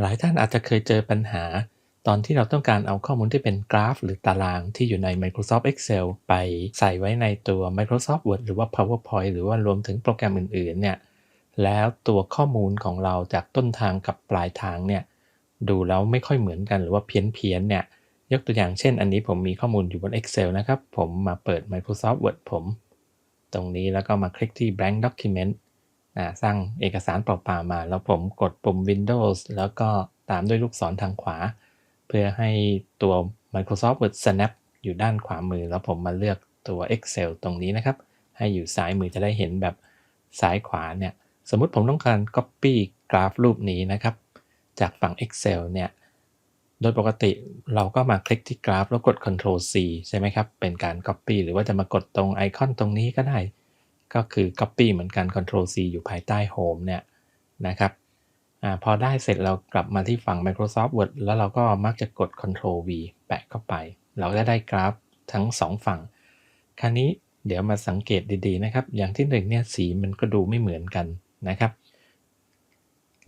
หลายท่านอาจจะเคยเจอปัญหา ตอนที่เราต้องการเอาข้อมูลที่เป็นกราฟ หรือตารางที่อยู่ใน Microsoft Excel ไปใส่ไว้ในตัว Microsoft Word หรือว่า PowerPoint หรือว่ารวมถึงโปรแกรมอื่นๆเนี่ยแล้วตัวข้อมูลของเราจากต้นทางกับปลายทางเนี่ยดูแล้วไม่ค่อยเหมือนกันหรือว่าเพี้ยนๆเนี่ยยกตัวอย่างเช่น อันนี้ผมมีข้อมูลอยู่บน Excel นะครับ ผมมาเปิด Microsoft Word ผม ตรงนี้แล้วก็มาคลิกที่ blank document สร้างเอกสารเปล่าๆมา แล้วผมกดปุ่ม Windows แล้วก็ตามด้วยลูกศรทางขวา เพื่อให้ตัว Microsoft Word snap อยู่ด้านขวามือ แล้วผมมาเลือกตัว Excel ตรงนี้นะครับ ให้อยู่ซ้ายมือจะได้เห็นแบบซ้ายขวาเนี่ย สมมติผมต้องการ Copy กราฟรูปนี้นะครับ จากฝั่ง Excel เนี่ย โดยปกติเราก็มาคลิกที่กราฟแล้วกด Ctrl C ใช่ไหมครับ เป็นการ Copy หรือว่าจะมากดตรงไอคอนตรงนี้ก็ได้ ก็คือ Copy เหมือนกัน Ctrl C อยู่ภายใต้ Home เนี่ยนะครับอพอได้เสร็จเรากลับมาที่ฝั่ง Microsoft Word แล้วเราก็มักจะกด Ctrl V แปะเข้าไป เราจะได้กราฟทั้ง 2 ฝั่ง คราวนี้เดี๋ยวมาสังเกตดีๆนะครับ อย่างที่หนึ่งเนี่ยสีมันก็ดูไม่เหมือนกันนะครับ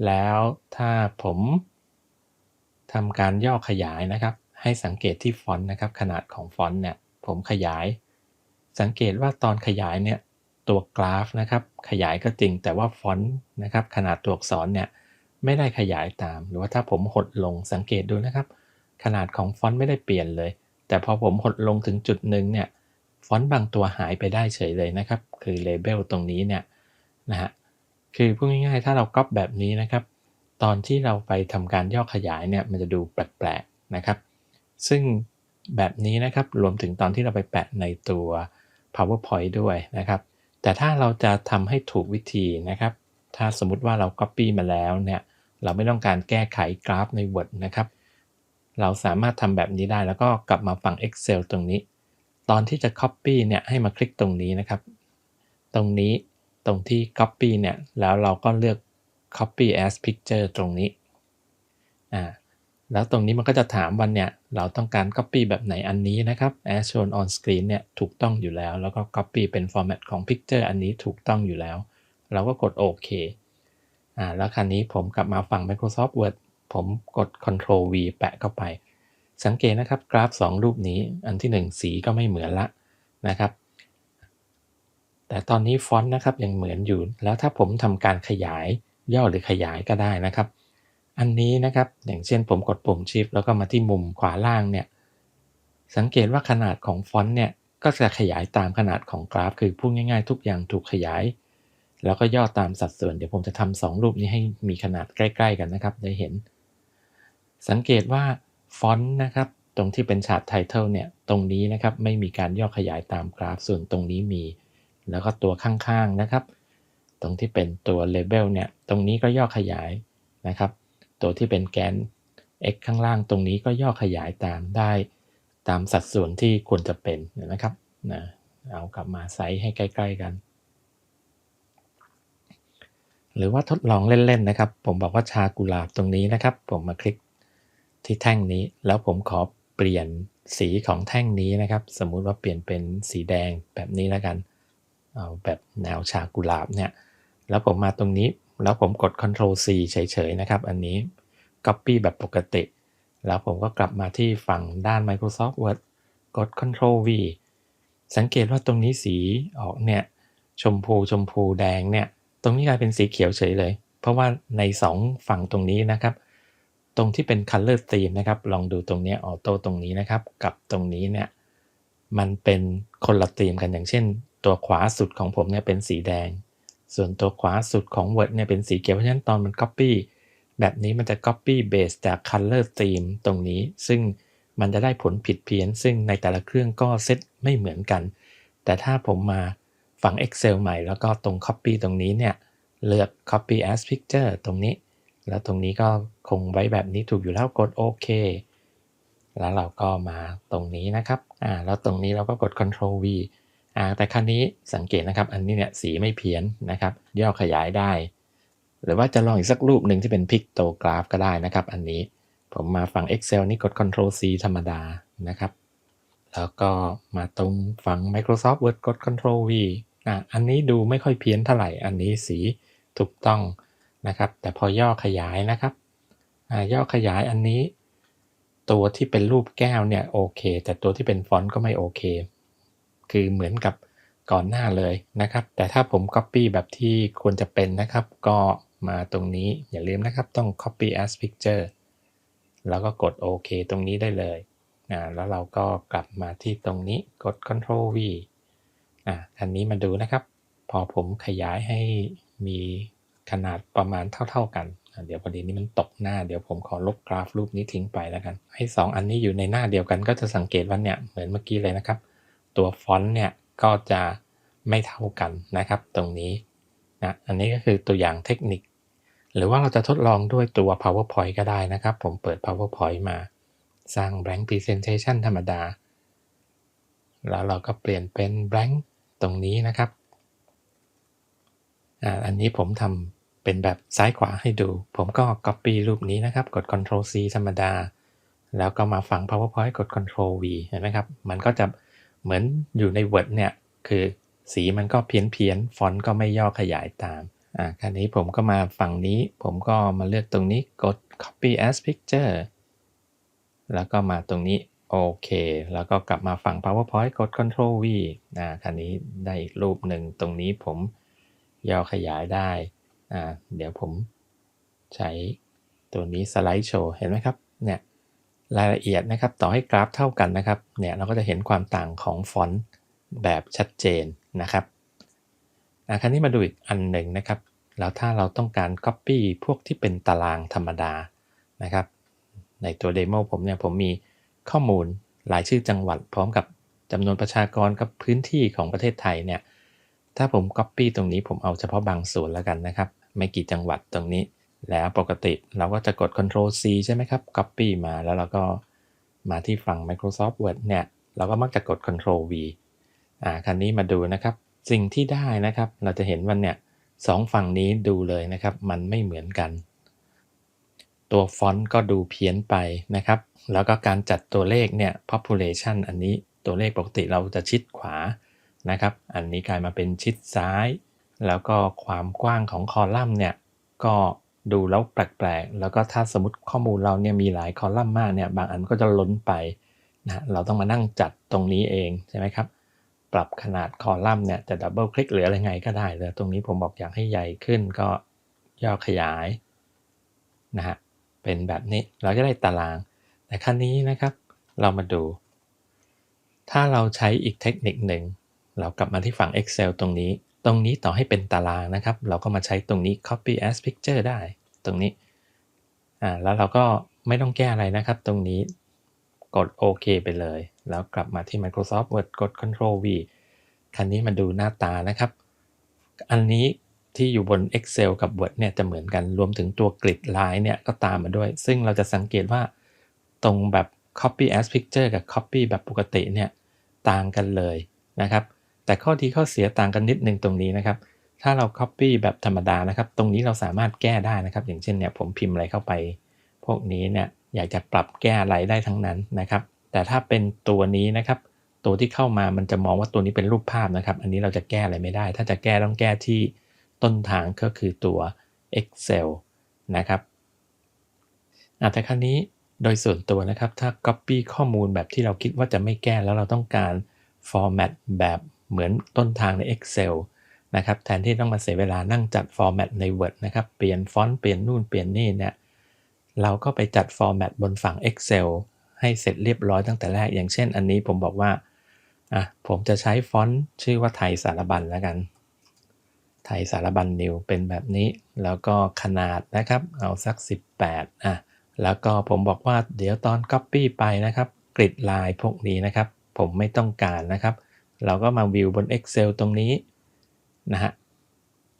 แล้วถ้าผมทำการย่อขยายนะครับ ให้สังเกตที่ฟอนต์นะครับ ขนาดของฟอนต์เนี่ยผมขยาย สังเกตว่าตอนขยายเนี่ย ตัวกราฟนะครับขยายก็จริงแต่ว่าฟอนต์นะครับขนาดตัวอักษรเนี่ยไม่ได้ขยายตาม หรือว่าถ้าผมหดลงสังเกตดูนะครับ ขนาดของฟอนต์ไม่ได้เปลี่ยนเลย แต่พอผมหดลงถึงจุดหนึ่งเนี่ยฟอนต์บางตัวหายไปได้เฉยเลยนะครับ คือเลเบลตรงนี้เนี่ยนะฮะคือพูดง่ายๆ ถ้าเราก๊อปแบบนี้นะครับ ตอนที่เราไปทำการย่อขยายเนี่ยมันจะดูแปลกๆนะครับ ซึ่งแบบนี้นะครับรวมถึงตอนที่เราไปแปะในตัว PowerPoint ด้วยนะครับ แต่ถ้าเราจะทำให้ถูกวิธีนะครับ ถ้าสมมุติว่าเรา Copy มาแล้วเนี่ย เราไม่ต้องการแก้ไขกราฟใน Word นะครับ เราสามารถทำแบบนี้ได้แล้วก็กลับมาฝั่ง Excel ตรงนี้ ตอนที่จะ Copy เนี่ยให้มาคลิกตรงนี้นะครับ ตรงนี้ตรงที่ Copy เนี่ย แล้วเราก็เลือก copy as picture ตรงนี้ อ่า แล้วตรงนี้มันก็จะถามวันเนี่ย เราต้องการ copy แบบไหนอันนี้นะครับ as shown on screen เนี่ยถูกต้องอยู่แล้ว แล้วก็ copy เป็น format ของ picture อันนี้ถูกต้องอยู่แล้ว เราก็กดโอเคอ่าแล้วคราวนี้ผมกลับมาฝั่ง Microsoft Word ผมกด Ctrl V แปะเข้าไป สังเกตนะครับกราฟ 2 รูปนี้อันที่ 1 สีก็ไม่เหมือนละนะครับ แต่ตอนนี้ฟอนต์นะครับยังเหมือนอยู่ แล้วถ้าผมทำการขยายย่อหรือขยายก็ได้นะครับ อันนี้นะครับ อย่างเช่นผมกดปุ่ม Shift แล้วก็มาที่มุมขวาล่างเนี่ย สังเกตว่าขนาดของฟอนต์เนี่ย ก็จะขยายตามขนาดของกราฟ คือพูดง่ายๆ ทุกอย่างถูกขยาย แล้วก็ย่อตามสัดส่วน เดี๋ยวผมจะทำสองรูปนี้ให้มีขนาดใกล้ ๆ กันนะครับ ได้เห็น สังเกตว่าฟอนต์นะครับ ตรงที่เป็นฉากไทเทลเนี่ย ตรงนี้นะครับไม่มีการย่อขยายตามกราฟ ส่วนตรงนี้มี แล้วก็ตัวข้างๆนะครับ ตรงที่เป็นตัว label เนี่ย ตรงนี้ก็ย่อขยายนะครับ ตัวที่เป็นแกน x ข้างล่างตรงนี้ก็ย่อขยายตามได้ตามสัดส่วนที่ควรจะเป็นนะครับนะเอากลับมาไซส์ให้ใกล้ ๆกัน หรือว่าทดลองเล่น ๆ นะครับ ผมบอกว่าชากุหลาบตรงนี้นะครับ ผมมาคลิกที่แท่งนี้ แล้วผมขอเปลี่ยนสีของแท่งนี้นะครับ สมมุติว่าเปลี่ยนเป็นสีแดงแบบนี้แล้วกัน เอาแบบแนวชากุหลาบเนี่ย แล้วผมมาตรงนี้ แล้วผมกด Ctrl C เฉยๆนะครับ อันนี้ Copy แบบปกติ แล้วผมก็กลับมาที่ฝั่งด้าน Microsoft Word กด Ctrl V สังเกตว่าตรงนี้สีออกเนี่ยชมพูชมพูแดงเนี่ย ตรงนี้กลายเป็นสีเขียวเฉยเลย เพราะว่าใน 2 ฝั่งตรงนี้นะครับ ตรงที่เป็น Color Theme นะครับ ลองดูตรงนี้ออโต้ตรงนี้นะครับ กับตรงนี้เนี่ย มันเป็นคนละธีมกันอย่างเช่น ตัวขวาสุดของผมเนี่ยเป็นสีแดง ส่วนตัวขวาสุดของ Word เนี่ยเป็นสีเขียวเพราะฉะนั้นตอนมัน Copy แบบนี้มันจะ Copy base จาก Color Theme ตรงนี้ ซึ่งมันจะได้ผลผิดเพี้ยน ซึ่งในแต่ละเครื่องก็เซตไม่เหมือนกัน แต่ถ้าผมมาฝั่ง Excel ใหม่แล้วก็ตรง Copy ตรงนี้เนี่ยเลือก Copy as Picture ตรงนี้ แล้วตรงนี้ก็คงไว้แบบนี้ถูกอยู่แล้วกดโอเคแล้วเราก็มาตรงนี้นะครับอ่าแล้วตรงนี้เราก็กด Ctrl V แต่ครั้นี้สังเกตนะครับอันนี้เนี่ยสีไม่เพี้ยนนะครับย่อขยายได้ หรือว่าจะลองอีกสักรูปหนึ่งที่เป็นพิกโตกราฟก็ได้นะครับ อันนี้ผมมาฝั่ง Excel นี่กด Ctrl C ธรรมดานะครับ แล้วก็มาตรงฝั่ง Microsoft Word กด Ctrl V อะอันนี้ดูไม่ค่อยเพี้ยนเท่าไหร่ อันนี้สีถูกต้องนะครับ แต่พอย่อขยายนะครับอ่าย่อขยายอันนี้ ตัวที่เป็นรูปแก้วเนี่ยโอเค แต่ตัวที่เป็นฟอนต์ก็ไม่โอเค คือเหมือนกับก่อนหน้าเลยนะครับ แต่ถ้าผม Copy แบบที่ควรจะเป็นนะครับ ก็มาตรงนี้อย่าลืมนะครับต้อง Copy as Picture แล้วก็กดโอเคตรงนี้ได้เลยอ่าแล้วเราก็กลับมาที่ตรงนี้กด Ctrl V อ่าอันนี้มาดูนะครับ พอผมขยายให้มีขนาดประมาณเท่า ๆกันเดี๋ยวพอดีนี้มันตกหน้า เดี๋ยวผมขอลบกราฟรูปนี้ทิ้งไปแล้วกัน ให้ 2 อันนี้อยู่ในหน้าเดียวกันก็จะสังเกตว่าเนี่ยเหมือนเมื่อกี้เลยนะครับ ตัวฟอนต์เนี่ยก็จะไม่เท่ากันนะครับ ตรงนี้นะอันนี้ก็คือตัวอย่างเทคนิค หรือว่าเราจะทดลองด้วยตัว PowerPoint ก็ได้นะครับ ผมเปิด PowerPoint มาสร้าง blank presentation ธรรมดา แล้วเราก็เปลี่ยนเป็น blank ตรงนี้นะครับอันนี้ผมทำเป็นแบบซ้ายขวาให้ดู ผมก็ copy รูปนี้นะครับ กด Ctrl C ธรรมดา แล้วก็มาฝัง PowerPoint กด Ctrl V เห็นไหมครับ มันก็จะ เหมือนอยู่ใน Word เนี่ย คือสีมันก็เพี้ยนเพียนฟอนต์ก็ไม่ย่อขยายตาม อ่าคราวนี้ผมก็มาฝั่งนี้ ผมก็มาเลือกตรงนี้กด copy as picture แล้วก็มาตรงนี้โอเค แล้วก็กลับมาฝั่ง PowerPoint กด control V อ่าคราวนี้ได้อีกรูปหนึ่งตรงนี้ผมย่อขยายได้ อ่า เดี๋ยวผมใช้ตัวนี้สไลด์โชว์ เห็นไหมครับ เนี่ย รายละเอียดนะครับ ต่อให้กราฟเท่ากันนะครับ เนี่ยเราก็จะเห็นความต่างของฟอนต์แบบชัดเจนนะครับอะคราวนี้มาดูอีกอันหนึ่งนะครับ แล้วถ้าเราต้องการ Copy พวกที่เป็นตารางธรรมดานะครับ ในตัวเดโมผมเนี่ยผมมีข้อมูลรายชื่อจังหวัด พร้อมกับจำนวนประชากรกับพื้นที่ของประเทศไทยเนี่ย ถ้าผม Copy ตรงนี้ผมเอาเฉพาะบางส่วนแล้วกันนะครับ ไม่กี่จังหวัดตรงนี้ แล้วปกติเราก็จะกด Ctrl C ใช่ไหมครับ Copy มาแล้วเราก็มาที่ฝั่ง Microsoft Word เนี่ยเราก็มักจะกด Ctrl V อ่าคราวนี้มาดูนะครับ สิ่งที่ได้นะครับ เราจะเห็นว่าเนี่ยสองฝั่งนี้ดูเลยนะครับ มันไม่เหมือนกัน ตัวฟอนต์ก็ดูเพี้ยนไปนะครับ แล้วก็การจัดตัวเลขเนี่ย population อันนี้ตัวเลขปกติเราจะชิดขวานะครับ อันนี้กลายมาเป็นชิดซ้าย แล้วก็ความกว้างของคอลัมน์เนี่ยก็ ดูแล้วแปลกๆ แล้วก็ถ้าสมมติข้อมูลเราเนี่ยมีหลายคอลัมน์มากเนี่ยบางอันก็จะล้นไปนะเราต้องมานั่งจัดตรงนี้เองใช่ไหมครับ ปรับขนาดคอลัมน์เนี่ยจะดับเบิลคลิกหรืออะไรไงก็ได้เลยตรงนี้ผมบอกอยากให้ใหญ่ขึ้นก็ย่อขยายนะฮะเป็นแบบนี้เราจะได้ตาราง แต่ครั้นี้นะครับ เรามาดู ถ้าเราใช้อีกเทคนิคหนึ่งเรากลับมาที่ฝั่ง Excel ตรงนี้ ตรงนี้ต่อให้เป็นตารางนะครับ เราก็มาใช้ตรงนี้ copy as picture ได้ ตรงนี้อ่าแล้วเราก็ไม่ต้องแก้อะไรนะครับ ตรงนี้กดโอเคไปเลย แล้วกลับมาที่ Microsoft Word กด Ctrl V คันนี้มาดูหน้าตานะครับ อันนี้ที่อยู่บน Excel กับ Word เนี่ยจะเหมือนกันรวมถึงตัวกริดลายเนี่ยก็ตามมาด้วย ซึ่งเราจะสังเกตว่าตรงแบบ copy as picture กับ copy แบบปกติเนี่ยต่างกันเลยนะครับ แต่ข้อดีข้อเสียต่างกันนิดนึงตรงนี้นะครับ ถ้าเรา copy แบบธรรมดานะครับ ตรงนี้เราสามารถแก้ได้นะครับ อย่างเช่นเนี่ยผมพิมพ์อะไรเข้าไป พวกนี้เนี่ยอยากจะปรับแก้อะไรได้ทั้งนั้นนะครับ แต่ถ้าเป็นตัวนี้นะครับ ตัวที่เข้ามามันจะมองว่าตัวนี้เป็นรูปภาพนะครับ อันนี้เราจะแก้อะไรไม่ได้ ถ้าจะแก้ต้องแก้ที่ต้นทางก็คือตัว Excel นะครับแต่ครั้นี้โดยส่วนตัวนะครับ ถ้า Copy ข้อมูลแบบที่เราคิดว่าจะไม่แก้แล้วเราต้องการ Format แบบ เหมือนต้นทางใน Excel นะครับแทนที่ต้องมาเสียเวลานั่งจัด Format ใน Word นะครับเปลี่ยนฟอนต์เปลี่ยนนู่นเปลี่ยนนี่เนี่ยเราก็ไปจัด Format บนฝั่ง Excel ให้เสร็จเรียบร้อยตั้งแต่แรก อย่างเช่นอันนี้ผมบอกว่าอะผมจะใช้ฟอนต์ชื่อว่าไทยสารบัญแล้วกัน ไทยสารบัญนิวเป็นแบบนี้ แล้วก็ขนาดนะครับ เอาสัก 18อะแล้วก็ผมบอกว่าเดี๋ยวตอน Copy ไปนะครับ กริดลายพวกนี้นะครับ ผมไม่ต้องการนะครับ เราก็มาวิวบน Excel ตรงนี้นะฮะ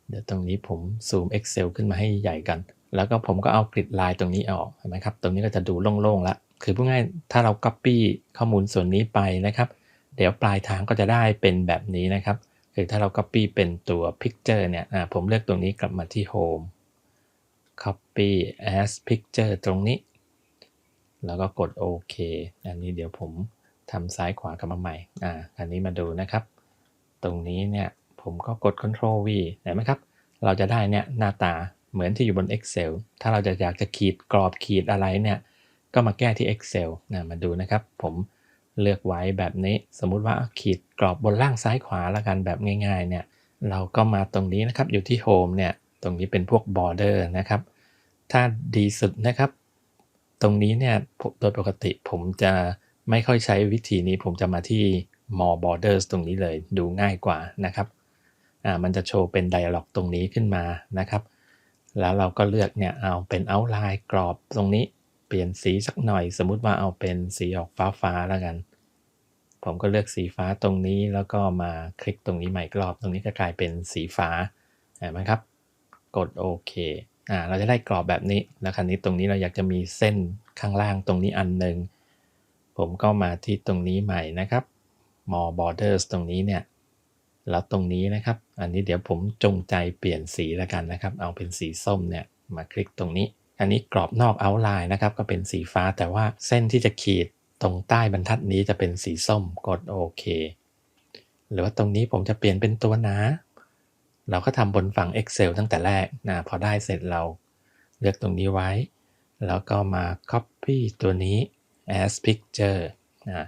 เดี๋ยวตรงนี้ผมซูม Excel ขึ้นมาให้ใหญ่กัน แล้วก็ผมก็เอากริดลายตรงนี้ออกเห็นไหมครับ ตรงนี้ก็จะดูโล่งๆแล้วคือพูดง่ายถ้าเรา Copy ข้อมูลส่วนนี้ไปนะครับ เดี๋ยวปลายทางก็จะได้เป็นแบบนี้นะครับ คือถ้าเรา Copy เป็นตัว Picture เนี่ยผมเลือกตรงนี้กลับมาที่ Home Copy as Picture ตรงนี้ แล้วก็กดโอเคอันนี้เดี๋ยวผม ทำซ้ายขวากลับมาใหม่ อ่า อันนี้มาดูนะครับ ตรงนี้เนี่ยผมก็กด Ctrl V เห็นไหมครับ เราจะได้เนี่ยหน้าตาเหมือนที่อยู่บน Excel ถ้าเราจะอยากจะขีดกรอบขีดอะไรเนี่ย ก็มาแก้ที่ Excel นะมาดูนะครับ ผมเลือกไว้แบบนี้ สมมุติว่าขีดกรอบบนล่างซ้ายขวาละกันแบบง่ายๆ เนี่ย เราก็มาตรงนี้นะครับ อยู่ที่ Home เนี่ย ตรงนี้เป็นพวก Border นะครับ ถ้าดีสุดนะครับ ตรงนี้เนี่ยโดยปกติผมจะ ไม่ค่อยใช้วิธีนี้ผมจะมาที่ More Borders ตรงนี้เลยดูง่ายกว่านะครับอ่ามันจะโชว์เป็น Dialog ตรงนี้ขึ้นมานะครับ แล้วเราก็เลือกเนี่ยเอาเป็น Outline กรอบตรงนี้เปลี่ยนสีสักหน่อย สมมุติว่าเอาเป็นสีออกฟ้าฟ้าแล้วกัน ผมก็เลือกสีฟ้าตรงนี้แล้วก็มาคลิกตรงนี้ใหม่อีกรอบ ตรงนี้ก็กลายเป็นสีฟ้าเห็นไหมครับ กดโอเคอ่าเราจะได้กรอบแบบนี้แล้วคราวนี้ตรงนี้เราอยากจะมีเส้นข้างล่างตรงนี้อันหนึ่ง ผมก็มาที่ตรงนี้ใหม่นะครับ more borders ตรงนี้เนี่ย แล้วตรงนี้นะครับ อันนี้เดี๋ยวผมจงใจเปลี่ยนสีแล้วกันนะครับ เอาเป็นสีส้มเนี่ยมาคลิกตรงนี้ อันนี้กรอบนอก outline นะครับ ก็เป็นสีฟ้าแต่ว่าเส้นที่จะขีดตรงใต้บรรทัดนี้จะเป็นสีส้มกดโอเคหรือว่าตรงนี้ผมจะเปลี่ยนเป็นตัวหนา เราก็ทำบนฝั่ง Excel ตั้งแต่แรกนะพอได้เสร็จเราเลือกตรงนี้ไว้ แล้วก็มา copy ตัวนี้ as picture นะ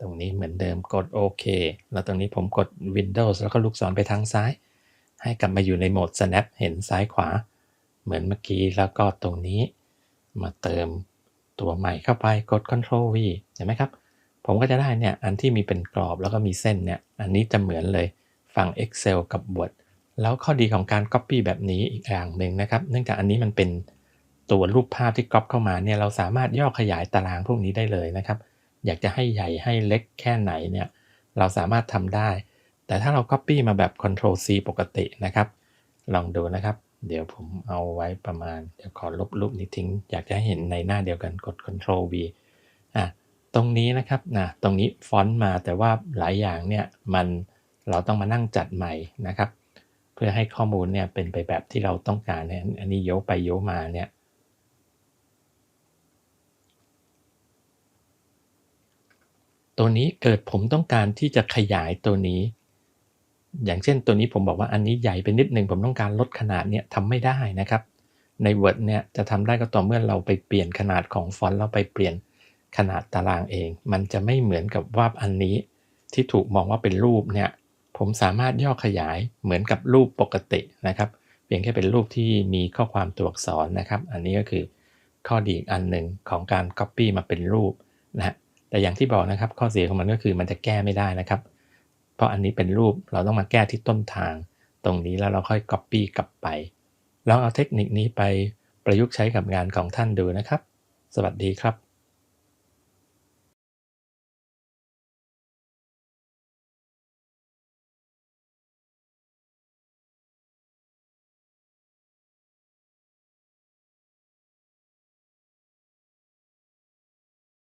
ตรงนี้เหมือนเดิมกดโอเคแล้วตรงนี้ผมกด Windows แล้วก็ลูกศรไปทางซ้าย ให้กลับมาอยู่ในโหมด snap เห็นซ้ายขวา เหมือนเมื่อกี้แล้วก็ตรงนี้ มาเติมตัวใหม่เข้าไปกด Ctrl V เห็นไหมครับ ผมก็จะได้เนี่ยอันที่มีเป็นกรอบแล้วก็มีเส้นเนี่ยอันนี้จะเหมือนเลยฝั่ง Excel กับ Word แล้วข้อดีของการ Copy แบบนี้อีกอย่างหนึ่งนะครับ เนื่องจากอันนี้มันเป็น ตัวรูปภาพที่ก๊อปเข้ามาเนี่ยเราสามารถย่อขยายตารางพวกนี้ได้เลยนะครับ อยากจะให้ใหญ่ให้เล็กแค่ไหนเนี่ยเราสามารถทำได้ แต่ถ้าเรา Copy มาแบบ Ctrl C ปกตินะครับ ลองดูนะครับ เดี๋ยวผมเอาไว้ประมาณ เดี๋ยวขอลบรูปนี้ทิ้ง อยากจะให้เห็นในหน้าเดียวกันกด Ctrl V อะตรงนี้นะครับนะตรงนี้ฟอนต์มาแต่ว่าหลายอย่างเนี่ยมันเราต้องมานั่งจัดใหม่นะครับ เพื่อให้ข้อมูลเนี่ยเป็นไปแบบที่เราต้องการเนี่ยอันนี้โยกไปโยกมาเนี่ย ตัวนี้เกิดผมต้องการที่จะขยายตัวนี้ อย่างเช่นตัวนี้ผมบอกว่าอันนี้ใหญ่ไปนิดหนึ่งผมต้องการลดขนาดเนี่ยทำไม่ได้นะครับ ใน Word เนี่ยจะทำได้ก็ต่อเมื่อเราไปเปลี่ยนขนาดของฟอนต์เราไปเปลี่ยนขนาดตารางเอง มันจะไม่เหมือนกับว่าอันนี้ ที่ถูกมองว่าเป็นรูปเนี่ยผมสามารถย่อขยายเหมือนกับรูปปกตินะครับ เพียงแค่เป็นรูปที่มีข้อความตัวอักษรนะครับ อันนี้ก็คือข้อดีอีกอันหนึ่งของการ Copy มาเป็นรูปนะฮะ แต่อย่างที่บอกนะครับ ข้อเสียของมันก็คือมันจะแก้ไม่ได้นะครับ เพราะอันนี้เป็นรูปเราต้องมาแก้ที่ต้นทาง ตรงนี้แล้วเราค่อย Copy กลับไปลองเอาเทคนิคนี้ไปประยุกต์ใช้กับงานของท่านดูนะครับ สวัสดีครับ